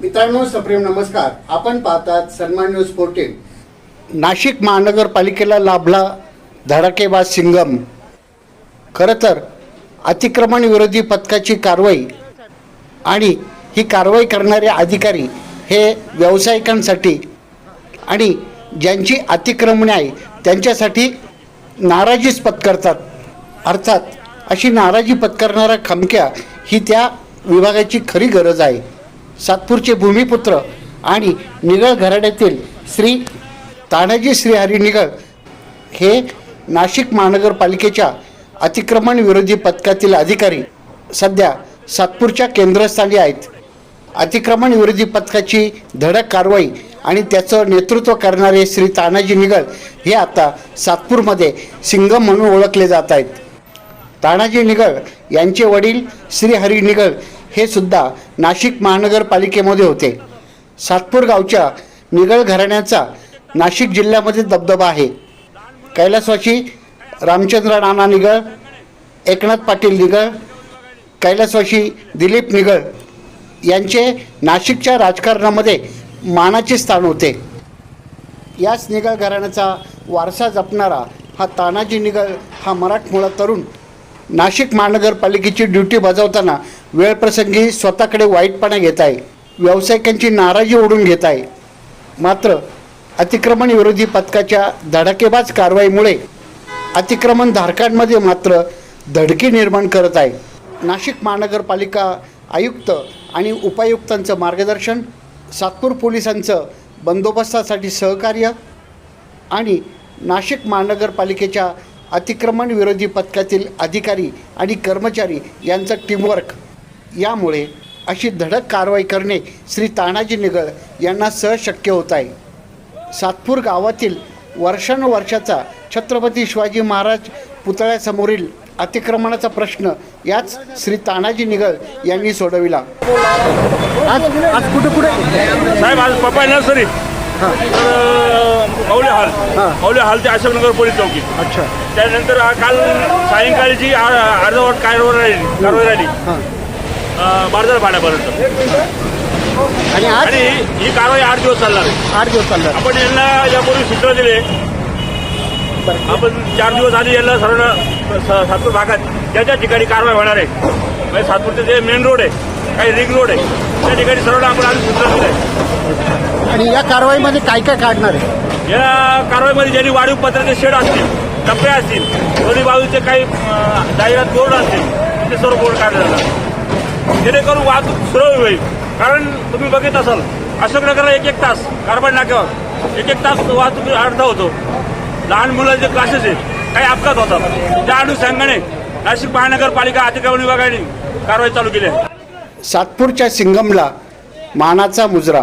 मित्रांनो सप्रेम नमस्कार. आपण पाहतात सन्मान न्यूज फोर्टीन नाशिक महानगरपालिकेला लाभला धडाकेबाज सिंगम. खरं तर अतिक्रमण विरोधी पथकाची कारवाई आणि ही कारवाई करणारे अधिकारी हे व्यावसायिकांसाठी आणि ज्यांची अतिक्रमणे आहे त्यांच्यासाठी नाराजीच पत्करतात. अर्थात अशी नाराजी पत्करणाऱ्या खमक्या ही त्या विभागाची खरी गरज आहे. सातपूरचे भूमिपुत्र आणि निगळ घराण्यातील श्री तानाजी श्रीहरी निगळ हे नाशिक महानगरपालिकेच्या अतिक्रमण विरोधी पथकातील अधिकारी सध्या सातपूरच्या केंद्रस्थानी आहेत. अतिक्रमण विरोधी पथकाची धडक कारवाई आणि त्याचं नेतृत्व करणारे श्री तानाजी निगळ हे आता सातपूरमध्ये सिंगम म्हणून ओळखले जात आहेत. तानाजी निगळ यांचे वडील श्री हरी निगळ हे सुद्धा नाशिक महानगरपालिकेमध्ये होते. सातपूर गावच्या निगळ घराण्याचा नाशिक जिल्ह्यामध्ये दबदबा आहे. कैलासवाशी रामचंद्र नाना निगळ एकनाथ पाटील निगळ कैलासवाशी दिलीप निगळ यांचे नाशिकच्या राजकारणामध्ये मानाचे स्थान होते. याच निगळ घराण्याचा वारसा जपणारा हा तानाजी निगळ हा मराठमोळा तरुण नाशिक महानगरपालिकेची ड्युटी बजावताना वेळप्रसंगी स्वतःकडे वाईटपणा घेत आहे. व्यावसायिकांची नाराजी ओढून घेत आहे. मात्र अतिक्रमण विरोधी पथकाच्या धडाकेबाज कारवाईमुळे अतिक्रमण धारकांमध्ये मात्र धडकी निर्माण करत आहे. नाशिक महानगरपालिका आयुक्त आणि उपायुक्तांचं मार्गदर्शन सातपूर पोलिसांचं बंदोबस्तासाठी सहकार्य आणि नाशिक महानगरपालिकेच्या अतिक्रमण विरोधी पथकातील अधिकारी आणि कर्मचारी यांचं टीमवर्क यामुळे अशी धडक कारवाई करणे श्री तानाजी निगळ यांना सहज शक्य होत आहे. सातपूर गावातील वर्षानुवर्षाचा छत्रपती शिवाजी महाराज पुतळ्यासमोरील अतिक्रमणाचा प्रश्न याच श्री तानाजी निगळ यांनी सोडविला. आज आज कुठे कुठे? साहेब आज पप्पा नर्सरी. मौले हॉल. मौले ते अशोकनगर पोलीस चौकी. अच्छा. त्यानंतर काल सायंकाळची आ- अर्धवट कारवाई राहिली कारवाई राहिली. अं, बारदार पाण्यापर्यंत आणि ही कारवाई आठ दिवस चालणार. आहे आठ दिवस चालला आपण यांना यापूर्वी सूचना दिले. आपण चार दिवस आधी यांना सर्वांना स- सातपूर भागात ज्या ज्या ठिकाणी कारवाई होणार आहे. म्हणजे सातपूरचे जे मेन रोड आहे काही रिंग रोड आहे त्या ठिकाणी सर्वांना आपण आधी सूचना दिल्या. आहे आणि या कारवाईमध्ये काय काय काढणार आहे? या कारवाईमध्ये ज्यांनी वाढीव पत्राचे शेड असतील टप्पे असतील दोन्ही बाजूचे काही जाहिरात बोर्ड असतील ते सर्व बोर्ड काढले जातात जेणेकरून वाहतूक सुरळीत होईल. कारण तुम्ही बघित असाल अशोकनगरला एक एक तास कारवाई नाक्यावर एक एक तास वाहतूक अडथळा होतो. लहान मुलांचे क्लासेस आहेत काही अपघात होतात. त्या अनुषंगाने नाशिक महानगरपालिका अतिक्रमण विभागाने कारवाई चालू केली आहे. सातपूरच्या सिंगमला मानाचा मुजरा.